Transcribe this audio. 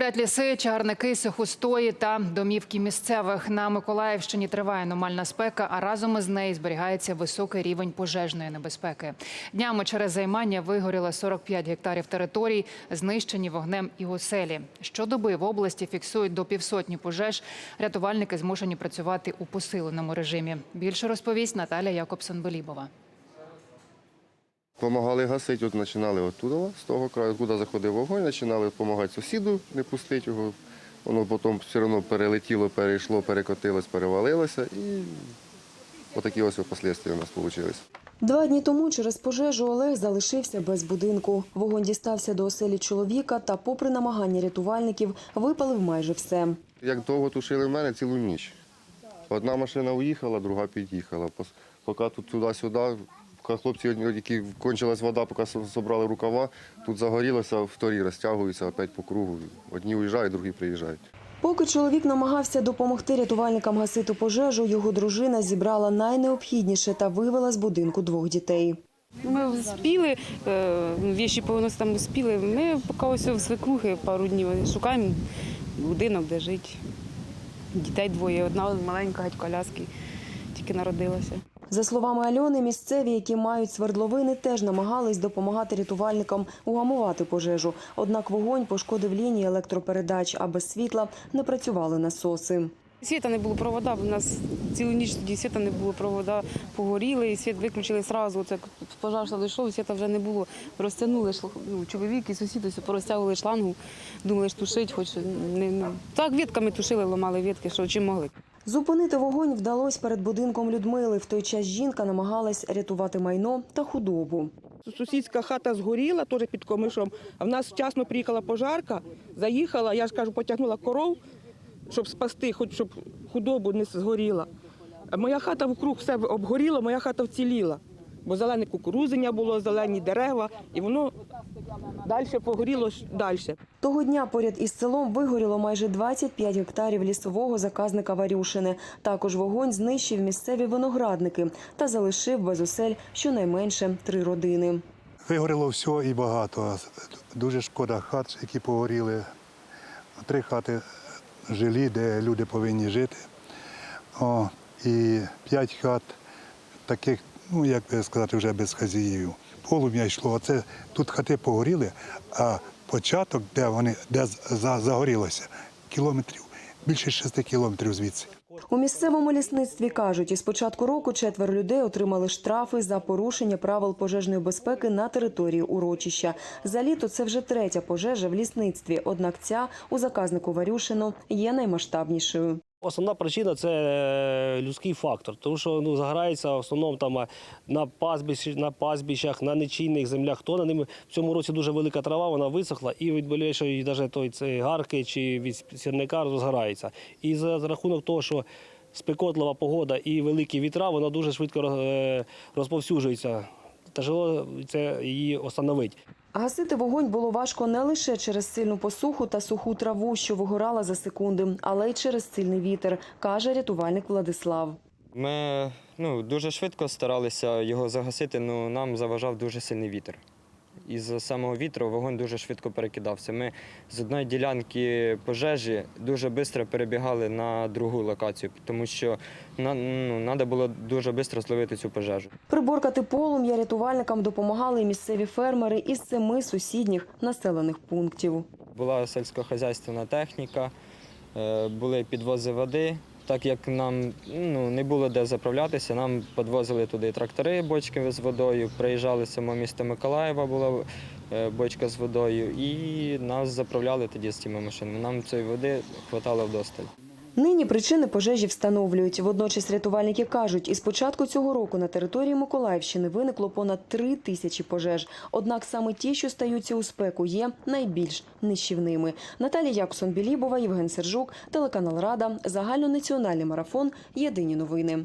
Горять ліси, чагарники, сухостої та домівки місцевих. На Миколаївщині триває аномальна спека, а разом із нею зберігається високий рівень пожежної небезпеки. Днями через займання вигоріло 45 гектарів територій, знищені вогнем і оселі. Щодоби в області фіксують до півсотні пожеж. Рятувальники змушені працювати у посиленому режимі. Більше розповість Наталя Якобсон-Белібова. Помагали гасити, от починали оттуда, з того краю, куди заходив вогонь, починали допомагати сусіду, не пустити його. Воно потім все одно перелетіло, перейшло, перекотилось, перевалилося і отакі ось послідствия у нас вийшли. Два дні тому через пожежу Олег залишився без будинку. Вогонь дістався до оселі чоловіка та, попри намагання рятувальників, випалив майже все. Як довго тушили в мене цілу ніч. Одна машина уїхала, друга під'їхала. Поки тут туди-сюди, хлопці, які кончилась вода, поки зібрали рукава, тут загорілося, вторі розтягуються опять по кругу. Одні уїжджають, другі приїжджають. Поки чоловік намагався допомогти рятувальникам гасити пожежу, його дружина зібрала найнеобхідніше та вивела з будинку двох дітей. Ми успіли, е, віші повністю там успіли. Ми поки ось в свекрухи пару днів шукаємо будинок, де жити. Дітей двоє, одна маленька геть коляски, тільки народилася. За словами Альони, місцеві, які мають свердловини, теж намагались допомагати рятувальникам угамувати пожежу. Однак вогонь пошкодив лінії електропередач, а без світла не працювали насоси. Світа не було провода, у нас цілу ніч тоді світа не було, провода погоріли, і світ виключили одразу. Це пожар дійшов, світа вже не було. Розтягнули ну, чоловік і сусіди все порозтягували шлангу, думали ж тушить, хоч не ну. так вітками тушили, ламали вітки, що чим могли. Зупинити вогонь вдалося перед будинком Людмили. В той час жінка намагалась рятувати майно та худобу. Сусідська хата згоріла, теж під комишом. А в нас вчасно приїхала пожарка, заїхала, я ж кажу, потягнула коров, щоб спасти, хоч щоб худобу не згоріла. Моя хата вкруг все обгоріла, моя хата вціліла. Бо зелене кукурузення було, зелені дерева, і воно далі погоріло далі. Того дня поряд із селом вигоріло майже 25 гектарів лісового заказника Варюшини. Також вогонь знищив місцеві виноградники та залишив без осель щонайменше три родини. Вигоріло все і багато. Дуже шкода хат, які погоріли. Три хати жилі, де люди повинні жити. О, і п'ять хат таких, ну як би сказати, вже без хазяїв. Полум'я йшло. Оце тут хати погоріли, а початок, де вони де загорілося, кілометрів, більше шести кілометрів звідси. У місцевому лісництві кажуть, із початку року четверо людей отримали штрафи за порушення правил пожежної безпеки на території урочища. За літо це вже третя пожежа в лісництві. Однак ця у заказнику Варюшино є наймасштабнішою. Основна причина це е, людський фактор, тому що ну загорається в основному там е, на пастбищах, на пастбищах, на нечійних землях. То на ними в цьому році дуже велика трава, вона висохла, і від болючої навіть той цей гарки чи від сірника розгорається. І за, за рахунок того, що спекотлива погода і великі вітра, вона дуже швидко е, розповсюджується. Тяжело це її остановити. Гасити вогонь було важко не лише через сильну посуху та суху траву, що вигорала за секунди, але й через сильний вітер, каже рятувальник Владислав. Ми ну, дуже швидко старалися його загасити, але нам заважав дуже сильний вітер. Із самого вітру вогонь дуже швидко перекидався. Ми з одної ділянки пожежі дуже швидко перебігали на другу локацію, тому що на- ну, треба було дуже швидко зловити цю пожежу. Приборкати полум'я рятувальникам допомагали місцеві фермери із семи сусідніх населених пунктів. Була сільськохозяйственна техніка, е, були підвози води. Так як нам ну, не було де заправлятися, нам підвозили туди трактори, бочки з водою. Приїжджали само місто Миколаєва, була е, бочка з водою, і нас заправляли тоді з цими машинами. Нам цієї води вистачало вдосталь. Нині причини пожежі встановлюють. Водночас рятувальники кажуть, із початку цього року на території Миколаївщини виникло понад три тисячі пожеж. Однак саме ті, що стаються у спеку, є найбільш нищівними. Наталія Яксон-Білібова, Євген Сержук, телеканал Рада, загальнонаціональний марафон. Єдині новини.